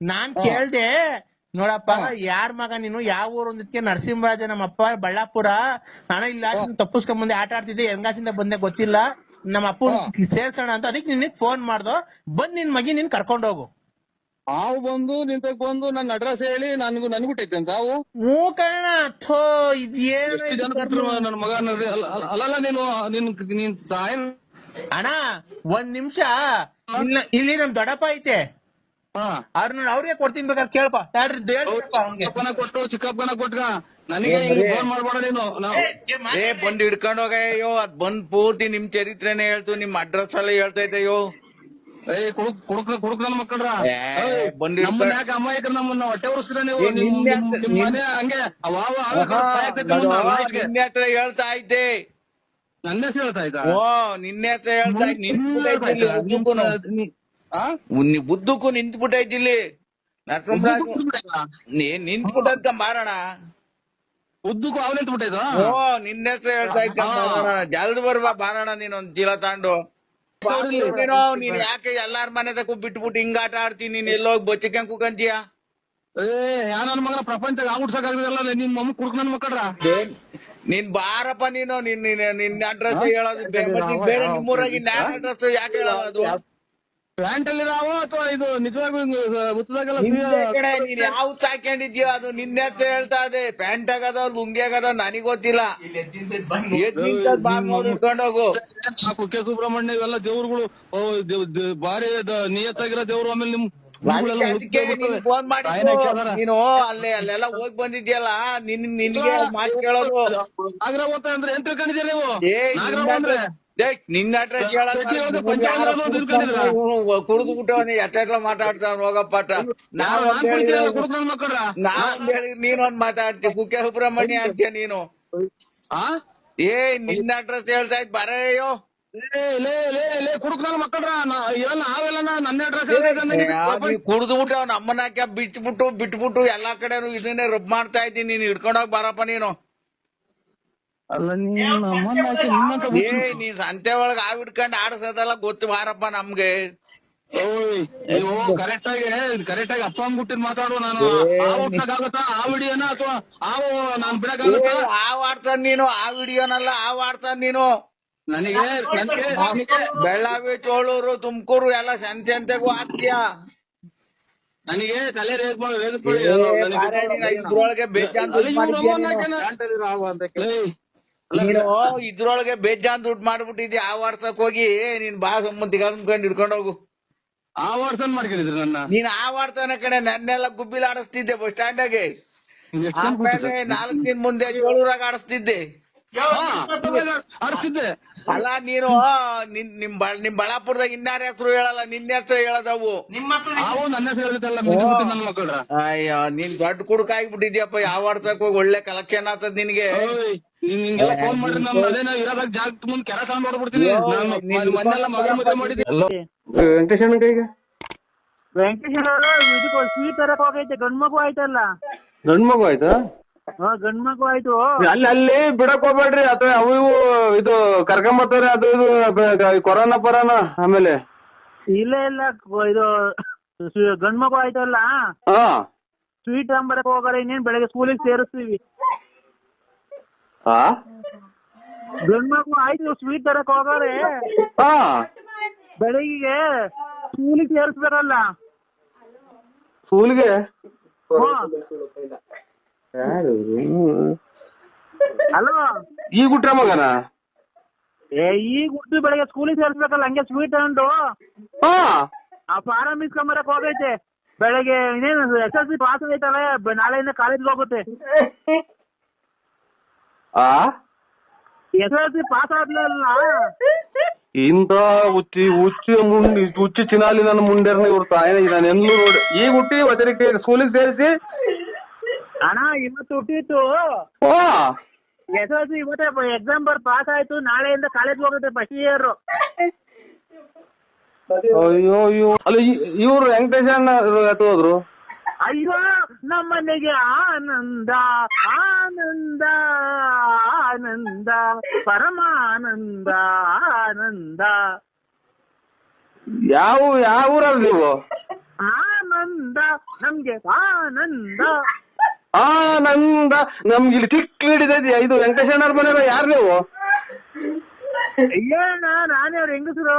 ನಾನ್ ಕೇಳ್ದೆ ನೋಡಪ್ಪ ಯಾರ್ ಮಗ ನೀನು? ಯಾವ ಊರು ಅಂದಿದ್ಕೆ? ನರಸಿಂಹರಾಜ ನಮ್ಮ ಅಪ್ಪ ಬಳ್ಳಾಪುರ. ನಾನು ಇಲ್ಲ ತಪ್ಪಿಸ್ಕೊಂಡ್ ಬಂದೆ ಆಟ ಆಡ್ತಿದ್ದೆ ಹೆಂಗಾಸಿಂದ ಬಂದೆ ಗೊತ್ತಿಲ್ಲ. ನಮ್ಮ ಅಪ್ಪ ಸೇರ್ಸೋಣ ಅಂತ ಅದಕ್ಕೆ ನಿನಗ್ ಫೋನ್ ಮಾಡ್ದೋ. ಬಂದ್ ನಿನ್ ಮಗಿ ನಿನ್ ಕರ್ಕೊಂಡ್ ಹೋಗು. ಹಾವು ಬಂದು ನಿಂತಕ್ ಬಂದು ನನ್ನ ಅಡ್ರೆಸ್ ಹೇಳಿ ನನ್ಗೂ ನನ್ಗುಟ್ಟೈತೆ ಅಂತ ಹಾವು? ಹ್ಞೂ ಕಣ ಥೋ ಇದೇನ ನನ್ನ ಮಗ ಅಲ್ಲಲ್ಲ ನೀನು ನಿನ್ ನಿನ್ ತಾಯಿ? ಅಣ್ಣ ಒಂದ್ ನಿಮಿಷ. ಇಲ್ಲಿ ನಮ್ ದೊಡ್ಡಪ್ಪ ಐತೆ. ಹಾ. ಅವ್ರನ್ನ ಅವ್ರಿಗೆ ಕೊಡ್ತೀನಿ ಬೇಕಾದ್ರೆ ಕೇಳ್ಪ. ತಡ್ರಿ. ಚಿಕ್ಕಪ್ಪನ ಕೊಟ್ಟು ಚಿಕ್ಕಪ್ಪನ ಕೊಟ್ಗ. ನನಗೆ ಹಿಂಗ್ ಫೋನ್ ಮಾಡ್ಬೇಡ ನೀನು. ನಾವು ಏ ಬಂದ್ ಹಿಡ್ಕೊಂಡ್ ಹೋಗಯ್ಯೋ ಅದ್ ಬಂದ್ ಪೂರ್ತಿ ನಿಮ್ ಚರಿತ್ರೆನೆ ಹೇಳ್ತು ನಿಮ್ ಅಡ್ರೆಸ್ ಎಲ್ಲ ಹೇಳ್ತೈತೆ ಏ ಕುಡುಕ್ ಕುಡುಕ್ ಕುಡುಕ್ ನನ್ನ ಮಕ್ಕಳ್ರ. ಏ, ಬಂದು ನಮ್ಮನ್ನ ಯಾಕೆ ಅಮಾಯಕರು ನಮ್ಮನ್ನ? ಹೊಟ್ಟೆ ಉರಿಸ್ತೀರ ನೀವು? ನಿಮ್- ಮನೆ ಹಂಗೆ. ಅವಾವ. ನಿನ್ನೆ ಹತ್ರ ಹೇಳ್ತಾ ಇದ್ದೆ. ನನ್ನ ಹೆಸರು ಹೇಳ್ತಾ ಇದ್ದ? ಓ ನಿನ್ನೆ ಹತ್ರ ಹೇಳ್ತಾ ಇದ್ದ. ನಿಂತ್ಬಿಟ್ಟೈತಿ ಇಲ್ಲಿ. ಉದ್ದಕ್ಕೂನು. ನೀ ಬುದ್ದಕ್ಕೂ ನಿಂತ್ಬಿಟ್ಟೈತಿ? ಇಲ್ಲಿ ನರಸಿಂಹರಾಜು ಮಾರಣ. ಉದ್ದಕ್ಕೂ ಅವ್ನ ನಿಂತ್ಬಿಟ್ಟೈದು ಓ ನಿನ್ನ ಹೆಸರು ಹೇಳ್ತಾ ಇದ್ದ ಮಾರಣ. ಜಲ್ದಿ ಬರ್ಬಾ ಮಾರಣ ನೀನ್ ಒಂದ್ ಚೀಲ ತಾಂಡು. ನೀನು ನೀನ್ ಯಾಕೆ ಎಲ್ಲಾರ್ ಮನೆ ಬಿಟ್ಟು ಬಿಟ್ಬಿಟ್ಟು ಹಿಂಗ ಆಟ ಆಡ್ತೀನಿ? ನೀನ್ ಎಲ್ಲೋಗಿ ಬಚ್ಚಿಕೊಂಡ್ ಕುಕಂತೀಯ ಏ ಯಾ ನನ್ನ ಮಗನ ಪ್ರಪಂಚದಾಗ ಆಗ್ಬಿಡ್ಸಕ್ಕಾಗದಲ್ಲ ನಿನ್ ಮಮ್ಮ ಕುಡ್ಕ ನನ್ ಮಕ್ಕಳ್ರ? ನೀನ್ ಬಾರಪ್ಪ ನೀನು ನಿನ್ ನಿನ್ ನಿನ್ನ ಅಡ್ರೆಸ್ ಹೇಳೋದು ಬೇರೆ ನಿಮ್ಮೂರಾಗಿ ನ್ಯಾನ್ ಅಡ್ರೆಸ್ ಯಾಕೆ ಹೇಳೋದು? ಪ್ಯಾಂಟ್ ಅಲ್ಲಿ ಇದಾವ ಅಥವಾ ಇದು ನಿಜವಾಗ್ಲೂ ಕಡೆ ನೀನ್ ಯಾವ ಹಾಕೊಂಡಿದ್ಯೋ ಅದು ನಿನ್ನೆ ಹೇಳ್ತಾ ಇದೆ. ಪ್ಯಾಂಟ್ ಆಗದ ಲುಂಗಿ ಆಗದ ನನಗ್ ಗೊತ್ತಿಲ್ಲ. ಹೋಗು. ಕುಕ್ಕೆ ಸುಬ್ರಹ್ಮಣ್ಯ ಇವೆಲ್ಲ ದೇವ್ರುಗಳು ದ- ನಿಯತ್ತಾಗಿರೋ ದೇವ್ರು ಆಮೇಲೆ ನಿಮ್ ಫೋನ್ ಮಾಡಿ ನೀನು ಅಲ್ಲೇ ಅಲ್ಲೆಲ್ಲ ಹೋಗಿ ಬಂದಿದ್ಯಲ್ಲ ನಿನ್ ನಿನ್ಗೆ ಮಾತು ಕೇಳೋದು. ನಾಗರ ಅಂದ್ರೆ ಏನ್ ತಿಳ್ಕೊಂಡಿದ್ಯಾ ನೀವು? ಏ ನಾಗರ ಅಂದ್ರೆ ನಿನ್ನ ಅಡ್ರೆಸ್? ಕುಡಿದು ಬಿಟ್ಟವನಿ ಎಷ್ಟೆಲ್ಲ ಮಾತಾಡ್ತಾವ ಹೋಗಪ್ಪಾಟ ನಾವ್ ನಾವ್ ನೀನೊಂದ್ ಮಾತಾಡ್ತಿ. ಕುಕ್ಕೆ ಸುಬ್ರಹ್ಮಣ್ಯ ಅಂತ ನೀನು. ಆ? ಏ ನಿನ್ನ ಅಡ್ರೆಸ್ ಹೇಳ್ತಾ ಇದ್ ಬರೆಯೋ ಕುಡ್ದು ಬಿಟ್ಟು ಅವ್ನ ಅಮ್ಮನ ಹಾಕ್ಯ ಬಿಟ್ಬಿಟ್ಟು ಬಿಟ್ಬಿಟ್ಟು ಎಲ್ಲಾ ಕಡೆನು ಇದನ್ನೇ ರಬ್ ಮಾಡ್ತಾ ಇದ್ದೀನಿ. ನೀನ್ ಹಿಡ್ಕೊಂಡೋಗ್ ಬರಪ್ಪ ನೀನು. ಅಲ್ಲ ನೀನು ನಮ್ಮನ್ನ ಹಾಕಿ ನಿನ್ನಂತ ಏ ನೀ ಸಂತೆ ಒಳಗ ಆವ್ ಹಿಡ್ಕೊಂಡ್ ಗೊತ್ತ ಗೊತ್ತು ಬಾರಪ್ಪ ನಮ್ಗೆ. ಓಯ್ ನೀವು ಕರೆಕ್ಟ್ ಆಗಿ ಕರೆಕ್ಟ್ ಆಗಿ ಅಪ್ಪ ಅಮ್ಮ ಬಿಟ್ಟಿದ್ ಮಾತಾಡು ನಾನು. ಆ ಹುಟ್ಟಾಗತ್ತಾ ಆ ವಿಡಿಯೋನ ಅಥವಾ ಆವು ನಾನ್ ಬಿಡಕ್ಕಾಗತ್ತಾ? ಆವ್ ಆಡ್ತಾನ ನೀನು ಆ ವಿಡಿಯೋನಲ್ಲ ಆವ್ ಆಡ್ತಾನ ನೀನು. ನನಗೆ ಬೆಳ್ಳಾವಿ ಚೋಳೂರು ತುಮಕೂರು ಎಲ್ಲ ಸಂತೆ ಅಂತೆಗೂ ಆಗ್ತೀಯ ನನಗೆ ತಲೆ ರೇಗಿಸ್ಬೇಡಿ ಇದ್ರೊಳಗೆ ಮಾಡಿದ್ಯಾ ನೀನು. ಇದ್ರೊಳಗೆ ಬೇಜಾನ್ ದುಡ್ಡು ಮಾಡ್ಬಿಟ್ಟಿದ್ದೆ ಆ ವಾಟ್ಸಪ್ ಹೋಗಿ ನೀನ್ ಬಾ ಸಂಬಂಧಿಗೆ ಅದ್ಕೊಂಡ್ ಹಿಡ್ಕೊಂಡ್ ಹೋಗು. ಆ ವಾಟ್ಸನ್ ಮಾಡ್ಕೊಂಡಿದ್ರಿ ನನ್ನ? ನೀನ್ ಆ ಮಾಡ್ತಾನೆ ಕಡೆ ನನ್ನೆಲ್ಲ ಗುಬ್ಬಿಲ್ ಆಡಿಸ್ತಿದ್ದೆ ಬಸ್ ಸ್ಟ್ಯಾಂಡ್ ಆಗಿ? ನಾಲ್ಕು ದಿನ ಮುಂದೆ ಏಳೂರಾಗ ಆಡಿಸ್ತಿದ್ದೆ. ಆಡಿಸ್ತಿದ್ದೆ? ಅಲ್ಲ ನೀನು ನಿನ್ ನಿಮ್ ನಿಮ್ ಬಳ್ಳಾಪುರದಾಗ ಇನ್ನಾರ ಹೆಸರು ಹೇಳಲ್ಲ ನಿನ್ನ ಹೆಸರು ಹೇಳದವು ಅಯ್ಯೋ ನೀನ್ ದೊಡ್ಡ ಕುಡುಕ ಆಗ್ಬಿಟ್ಟಿದ್ಯಪ್ಪ ಯಾವ ಆಡ್ಸಕ್ ಹೋಗಿ ಒಳ್ಳೆ ಕಲೆಕ್ಷನ್ ಆಗ್ತದ ನಿನ್ಗೆ. ನೀನ್ ಹಿಂಗೆಲ್ಲ ಫೋನ್ ಮಾಡಿದ್ರೆ ನಮ್ ಅದೇನೋ ಇರೋದಾಗ ಜಾಗ ಮುಂದ್ ಕೆರ ಸಾಂಗ್ ಹೊಡ್ಬಿಡ್ತೀನಿ. ನಾನು ನೀನ್ ಮೊನ್ನೆಲ್ಲ ಮಗ ಮದುವೆ ಮಾಡಿದ್ದೆ. ವೆಂಕಟೇಶ್ ಅಣ್ಣ ಕೈಗೆ? ವೆಂಕಟೇಶ್ವರ ಇದಕ್ಕೆ ಸ್ವೀಟ್ ತರಕ್ ಹೋಗೈತೆ ಗಂಡ್ ಮಗು ಆಯ್ತಲ್ಲ? ಗಂಡ್ ಮಗು ಆಯ್ತಾ? ಹಾ ಗಂಡ್ ಮಗು ಆಯ್ತು. ಅಲ್ಲಿ ಅಲ್ಲಿ ಬಿಡಕ್ ಹೋಗ್ಬೇಡ್ರಿ. ಅಥವಾ ಅವು ಇವು ಇದು ಕರ್ಕೊಂಬರ್ತಾರೆ ಅದು ಇದು ಕೊರೋನಾ ಪರೋನಾ ಆಮೇಲೆ. ಇಲ್ಲ ಇಲ್ಲ. ಇದು ಗಂಡ್ಮಗು ಗಂಡ್ ಮಗು ಆಯ್ತಲ್ಲ? ಹಾ. ಸ್ವೀಟ್ ಅಂಬರಕ್ ಹೋಗಲ್ಲ ಇನ್ನೇನ್ ಬೆಳಗ್ಗೆ ಸ್ಕೂಲಿಗೆ ಸೇರಿಸ್ತೀವಿ. ಹಾ ಗಂಡ್ ಮಗು ಆಯ್ತು ಸ್ವೀಟ್ ತರಕ್ ಹೋಗಾರೆ. ಹಾ ಬೆಳಗ್ಗೆ ಸ್ಕೂಲಿಗೆ ಸೇರಿಸ್ಬೇಕಲ್ಲ. ಸ್ಕೂಲ್ಗೆ? ಅಲೋ ಈಗ ಹುಟ್ರ ಮಗನ? ಏ ಈಗ ಹುಟ್ಟಿ ಬೆಳಗ್ಗೆ ಸ್ಕೂಲಿಗೆ ಸೇರಿಸ್ಬೇಕಲ್ಲ ಹಂಗೆ ಸ್ವೀಟ್ ತಗೊಂಡು ಹಾ. ಆ ಫಾರಂ ಇಸ್ಕೊಂಬರಕ್ ಹೋಗೈತೆ. ಬೆಳಗ್ಗೆ ಇನ್ನೇನು ಎಸ್ ಎಲ್ ಸಿ ಪಾಸ್ ಆಗೈತಲ್ಲ ನಾಳೆಯಿಂದ ಕಾಲೇಜ್ಗೆ ಹೋಗುತ್ತೆ. ಆ? ಸಿ ಪಾಸ್ ಆದ್ಲಲ್ಲ ಇಂತ ಹುಚ್ಚಿ ಹುಚ್ಚಿ ಮುಂಡಿ ಹುಚ್ಚಿ ಚಿನಾಲಿ ನನ್ನ ಮುಂಡೆರ್ನ ಇವ್ರ ತಾಯಿನ ನಾನು ಎಲ್ಲೂ ನೋಡಿ. ಈಗ ಹುಟ್ಟಿ ವಚನಕ್ಕೆ ಸ್ಕೂಲಿಗೆ ಸೇರಿಸಿ? ಅಣ್ಣ ಇವತ್ತು ಹುಟ್ಟಿತ್ತು. ಹಾ. ಎಸ್ ಎಲ್ ಸಿ ಇವತ್ತೇ ಎಕ್ಸಾಮ್ ಬರ್ ಪಾಸ್ ಆಯ್ತು. ನಾಳೆಯಿಂದ ಕಾಲೇಜ್ ಹೋಗುತ್ತೆ ಫಸ್ಟ್ ಇಯರ್ ಅಯ್ಯೋ ಅಯ್ಯೋ. ಅಲ್ಲ ಇವ್ರು ವೆಂಕಟೇಶ ಅಣ್ಣ ಹೋದ್ರು? ಅಯ್ಯೋ ನಮ್ಮನೆಗೆ ಆನಂದ ಆನಂದ ಆನಂದ ಪರಮಾನಂದ ಆನಂದ. ಯಾವ ಯಾವ ಊರಲ್ಲಿ ನೀವು? ಆನಂದ ನಮ್ಗೆ ಆನಂದ. ಆನಂದ ನಮ್ಗೆ ಇಲ್ಲಿ ಚಿಕ್ಕ ಹಿಡಿದೈತಿ ಇದು ವೆಂಕಟೇಶ್ವರ ಮನೆ ಮನೆಯಲ್ಲ ಯಾರು ನೀವು? ಅಯ್ಯಣ್ಣ ನಾನೇ ಅವ್ರ ಹೆಂಗಸರು.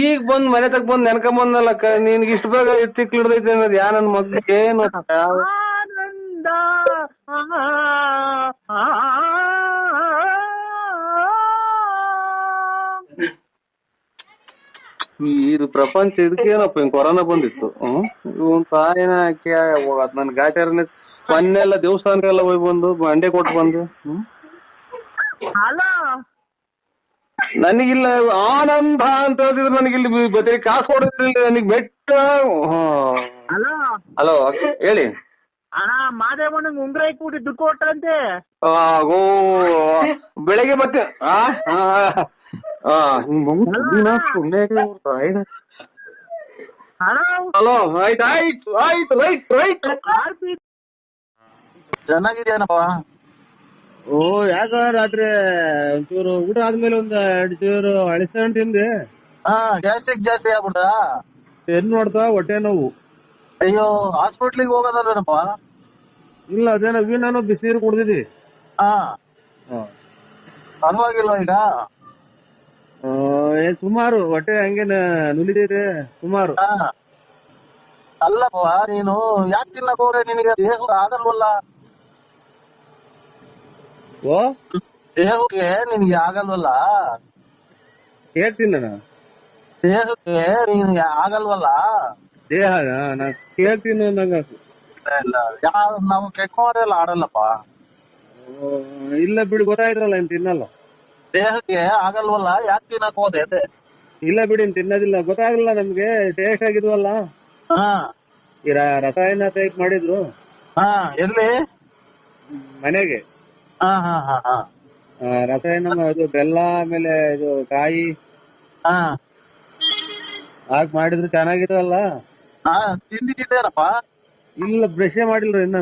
ಈಗ ಬಂದ್ ಮನೆ ತಗ ಬಂದ್ ನೆನ್ಕೊಂಬಂದಲ್ಲ ನಿನ್ಗೆ ಇಷ್ಟು ಬೇಗ ಚಿಕ್ಕ ಹಿಡ್ದೈತಿ ಅನ್ನೋದು ಯಾ ನನ್ ಮಗ್ಳು ಏನು ಇದು ಪ್ರಪಂಚ ಇದಕ್ಕೇನಪ್ಪ ಹಿಂಗ್ ಕೊರೋನಾ ಬಂದಿತ್ತು ಹ್ಮ್ ಇವನ್ ತಾಯಿನ ಹಾಕಿ ಅದ್ ನನ್ ಗಾಟ್ಯಾರನೆ ಮೊನ್ನೆಲ್ಲ ದೇವಸ್ಥಾನಕ್ಕೆಲ್ಲ ಹೋಗಿ ಬಂದು ಬಂಡೆ ಕೊಟ್ಟು ಬಂದು ಹ್ಮ್ ನನಗಿಲ್ಲ ಆನಂದ ಅಂತ ಹೇಳಿದ್ರೆ ನನಗಿಲ್ಲಿ ಬರೀ ಕಾಸು ಕೊಡೋದಿಲ್ಲ ನನಗೆ ಬೆಟ್ಟ ಹಲೋ. ಹಲೋ ಹೇಳಿ. ಅಣ್ಣ ಮಾದೇವಣ್ಣಂಗ್ ಉಂಗ್ರ ಇಟ್ಬಿಟ್ಟು ದುಡ್ಡು ಕೊಟ್ಟಂತೆ ಆ, ಓ ಬೆಳಗ್ಗೆ ಮತ್ತೆ ಆ ಹಲೋ. ಆಯ್ತು ಆಯ್ತು ಆಯ್ತು ರೈಟ್ ರೈಟ್ ಚೆನ್ನಾಗಿದ್ಯಾನಪ್ಪ ಓ ಯಾಕ ರಾತ್ರಿ ಒಂಚೂರು ಊಟ ಆದ್ಮೇಲೆ ಒಂದ್ ಎರಡು ಚೂರು ಅಳಿಸ್ಕೊಂಡ್ ತಿಂದೆ. ಹಾ ಗ್ಯಾಸ್ಟ್ರಿಕ್ ಜಾಸ್ತಿ ಆಗ್ಬಿಡ ಏನ್ ನೋಡ್ತಾ ಹೊಟ್ಟೆ ನೋವು. ಅಯ್ಯೋ ಹಾಸ್ಪಿಟ್ಲಿಗೆ ಹೋಗೋದಲ್ಲಪ್ಪ ಇಲ್ಲ ಅದೇನೋ ನಾನು ಬಿಸಿನೀರು ಕುಡ್ದಿದ್ದಿ. ಹಾ. ಪರವಾಗಿಲ್ವಾ ಈಗ? ಆ, ಏ ಸುಮಾರು ಹೊಟ್ಟೆ ಹಂಗೆ ನ- ನುಲಿತೈತೆ ಸುಮಾರು. ಹಾ. ಅಲ್ಲಪ್ಪ ನೀನು ಯಾಕೆ ತಿನ್ನಕ್ ಹೋದ್ರೆ ನಿನಗೆ? ದೇಹ ಆಗಲ್ವಲ್ಲ. ದೇಹಕ್ಕೆ ನಿನ್ಗೆ ಆಗಲ್ವಲ್ಲ? ಹೇಳ್ತೀನಿ ನಾನು ದೇಹಕ್ಕೆ ನಿನ್ಗೆ ಆಗಲ್ವಲ್ಲ? ದೇಹ ನಾನು ಕೇಳ್ತೀನಿ ಅಂದಂಗ. ಇಲ್ಲ ಯಾರು ನಾವು ಕೆಟ್ಟವರೆಲ್ಲ ಆಡಲ್ಲಪ್ಪ ಇಲ್ಲ ಬಿಡಿ ಗೊತ್ತಾಯ್ತಲ್ಲ ಏನ್ ತಿನ್ನಲ್ಲ. ದೇಹಕ್ಕೆ ಆಗಲ್ವಲ್ಲ? ಯಾಕೆ ತಿನ್ನಕ್ ಹೋದೆ ಅದೇ? ಇಲ್ಲ ಬಿಡಿ ತಿನ್ನೋದಿಲ್ಲ. ಗೊತ್ತಾಗಲ್ಲ ನಮ್ಗೆ ಟೇಸ್ಟ್ ಆಗಿದ್ವಲ್ಲ. ಹಾ. ಈ ರಸಾಯನ ಟೈಪ್ ಮಾಡಿದ್ರು. ಹಾ ಎಲ್ಲಿ? ಮನೆಗೆ. ಹಾ ಹಾ ಹಾ ಹಾ. ರಸಾಯನ ಅದು ಬೆಲ್ಲ ಆಮೇಲೆ ಇದು ಕಾಯಿ. ಹಾ. ಹಾಕ್ ಮಾಡಿದ್ರೆ ಚೆನ್ನಾಗಿತ್ತಲ್ಲ? ಹಾ ತಿಂಡಿ ತಿಂದೇನಪ್ಪ ಇಲ್ಲ ಬ್ರಷ್ ಮಾಡಿಲ್ರಿ ಇನ್ನ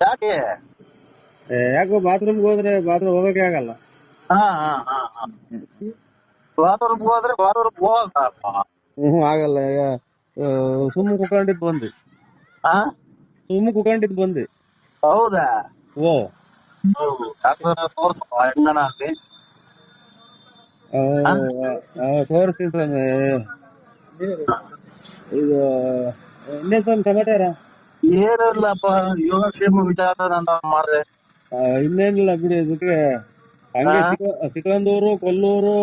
ಯಾಕೆ? ಯಾಕೋ ಬಾತ್ರೂಮ್ಗೆ ಹೋದ್ರೆ ಬಾತ್ರೂಮ್ ಹೋಗಕ್ಕೆ ಆಗಲ್ಲ. ಹಾ ಹಾ ಹಾ ಹಾ. ಬಾತ್ರೂಮ್ ಹೋದ್ರೆ ಬಾತ್ರೂಮ್ ಹೋಗಲ್ಲ ಹ್ಮ್ ಆಗಲ್ಲ. ಸುಮ್ಮನೆ ಕುಕೊಂಡಿದ್ ಬಂದ್ವಿ. ಹಾ? ಸುಮ್ಮನೆ ಕುಕೊಂಡಿದ್ ಬಂದ್ವಿ. ಹೌದಾ? ಓ. ಡಾಕ್ಟರ್ ಅಲ್ಲಿ. ಇದು ಇನ್ನೇನ್ ಸ್ವಾಮಿ ಸಮಾಚಾರ ಏನು ಇಲ್ಲಪ್ಪ ಯೋಗಕ್ಷೇಮ ವಿಚಾರ ಅಂತ ಮಾಡ್ದೆ. ಇನ್ನೇನಿಲ್ಲ ಬಿಡಿ ಅದಕ್ಕೆ ಹಂಗೆ ಸಿಕ- ಸಿಕಂದೂರು ಕೊಲ್ಲೂರು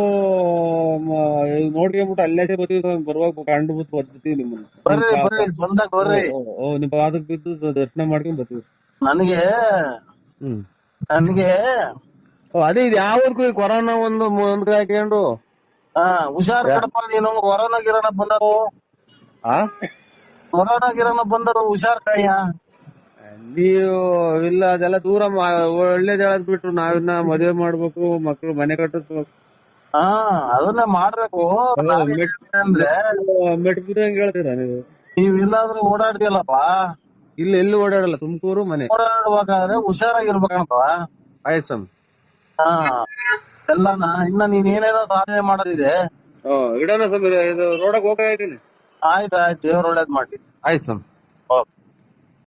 ನೋಡ್ಕೊಂಬಿಟ್ಟು ಅಲ್ಲೇ ಬರ್ತೀವಿ ಸ್ವಾಮಿ ಬರುವಾಗ ಕಂಡು ಬಿಟ್ಟು ಬರ್ತೀವಿ ನಿಮ್ಮನ್ನ. ಬರ್ರಿ ಬರ್ರಿ ಬಂದಾಗ ಬರ್ರಿ. ಓ, ಓ, ನಿಮ್ ಪಾದಕ್ ಬಿದ್ದು ಸ- ದರ್ಶನ ಮಾಡ್ಕೊಂಡ್ ಬರ್ತೀವಿ. ನನಗೆ ಹ್ಮ್. ನನಗೆ ಓ, ಅದೇ ಇದು ಯಾವ್ದಕ್ಕೂ ಈ ಕೊರೋನಾ ಒಂದು ಮುಂದೆ ಹಾಕೊಂಡು? ಹಾ ಹುಷಾರ್ ಕಡಪ ನೀನು ಕೊರೋನಾ ಗಿರೋನ ಬಂದವು. ಕೊರೋನಾ ಗಿರೋನ ಬಂದವು ಹುಷಾರ್ ಕಾಯ ನೀವು ಇಲ್ಲ ಅದೆಲ್ಲ ದೂರ ಒಳ್ಳೇದ್ ಹೇಳದ್ ಬಿಟ್ರು. ನಾವಿನ್ನ ಮದ್ವೆ ಮಾಡ್ಬೇಕು ಮಕ್ಳು ಮನೆ ಕಟ್ಟಿಸ್ಬೇಕು. ಹಾ ಅದನ್ನ ಮಾಡ್ಬೇಕು. ಅಂದ್ರೆ ಮೆಟ್ ಬಿದ್ದಂಗ್ ಹೇಳ್ತೀರಾ ನೀವು? ನೀವ್ ಇಲ್ಲಾದ್ರೂ ಓಡಾಡ್ತಿಯಲ್ಲಪ್ಪ. ಇಲ್ಲ ಎಲ್ಲಿ ಓಡಾಡಲ್ಲ ತುಮಕೂರು ಮನೆ. ಓಡಾಡಬೇಕಾದ್ರೆ ಹುಷಾರಾಗಿರ್ಬೇಕಣಪ್ಪ ಆಯ್ತು ಸ್ವಾಮಿ. ಹಾ. ಎಲ್ಲಾನ ಇನ್ನ ನೀನ್ ಏನೇನೋ ಸಾಧನೆ ಮಾಡೋದಿದೆ. ಇಡೋಣ ಸ್ವಾಮಿ ಇದು ರೋಡಕ್ ಹೋಗ್ತಾ ಇದ್ದೀನಿ. ಆಯ್ತಾಯ್ತು ದೇವ್ರ ಒಳ್ಳೇದ್ ಮಾಡಿ ಆಯ್ತು ಸ್ವಾಮಿ. ಓಕೆ.